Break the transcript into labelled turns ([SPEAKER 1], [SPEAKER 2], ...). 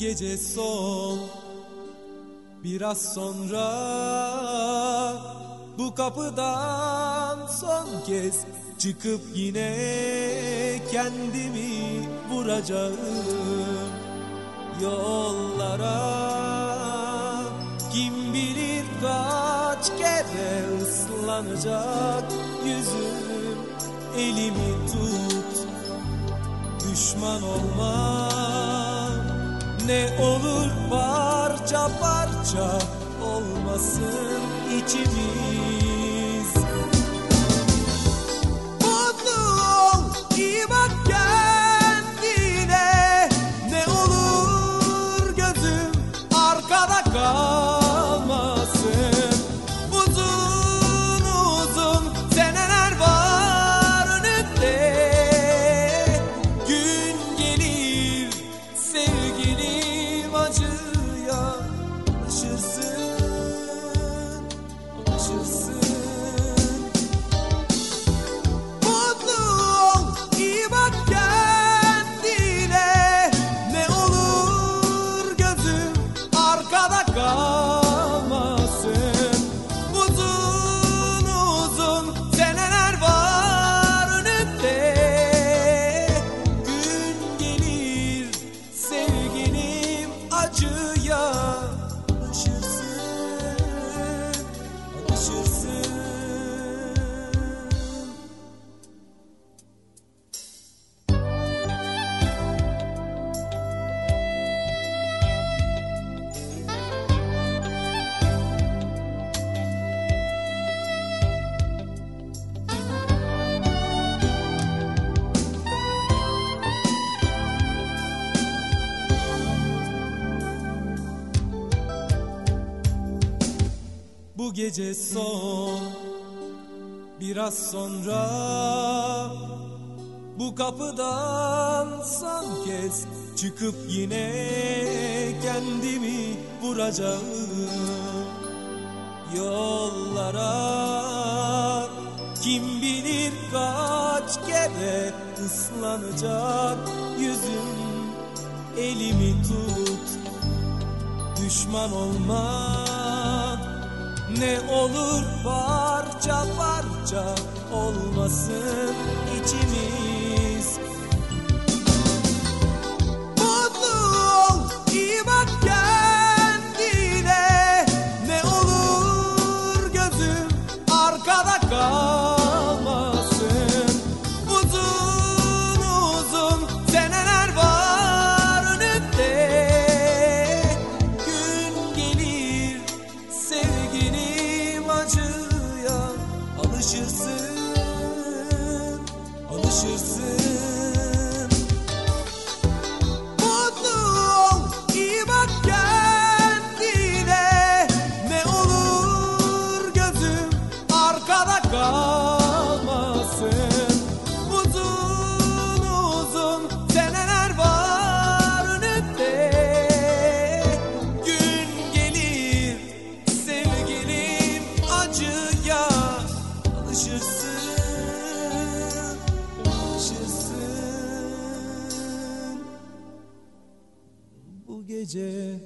[SPEAKER 1] gece son Biraz sonra bu kapıdan son kez çıkıp yine kendimi vuracağım. Yollara Kim bilir kaç kere ıslanacak yüzüm. Elimi tut düşman olma ne olur parça parça olmasın içimiz Bu gece son. Biraz sonra Bu kapıdan son kez Çıkıp yine kendimi vuracağım. Yollara Kim bilir kaç kere ıslanacak yüzüm. Elimi tut düşman olma Ne olur parça parça olmasın içimiz gece.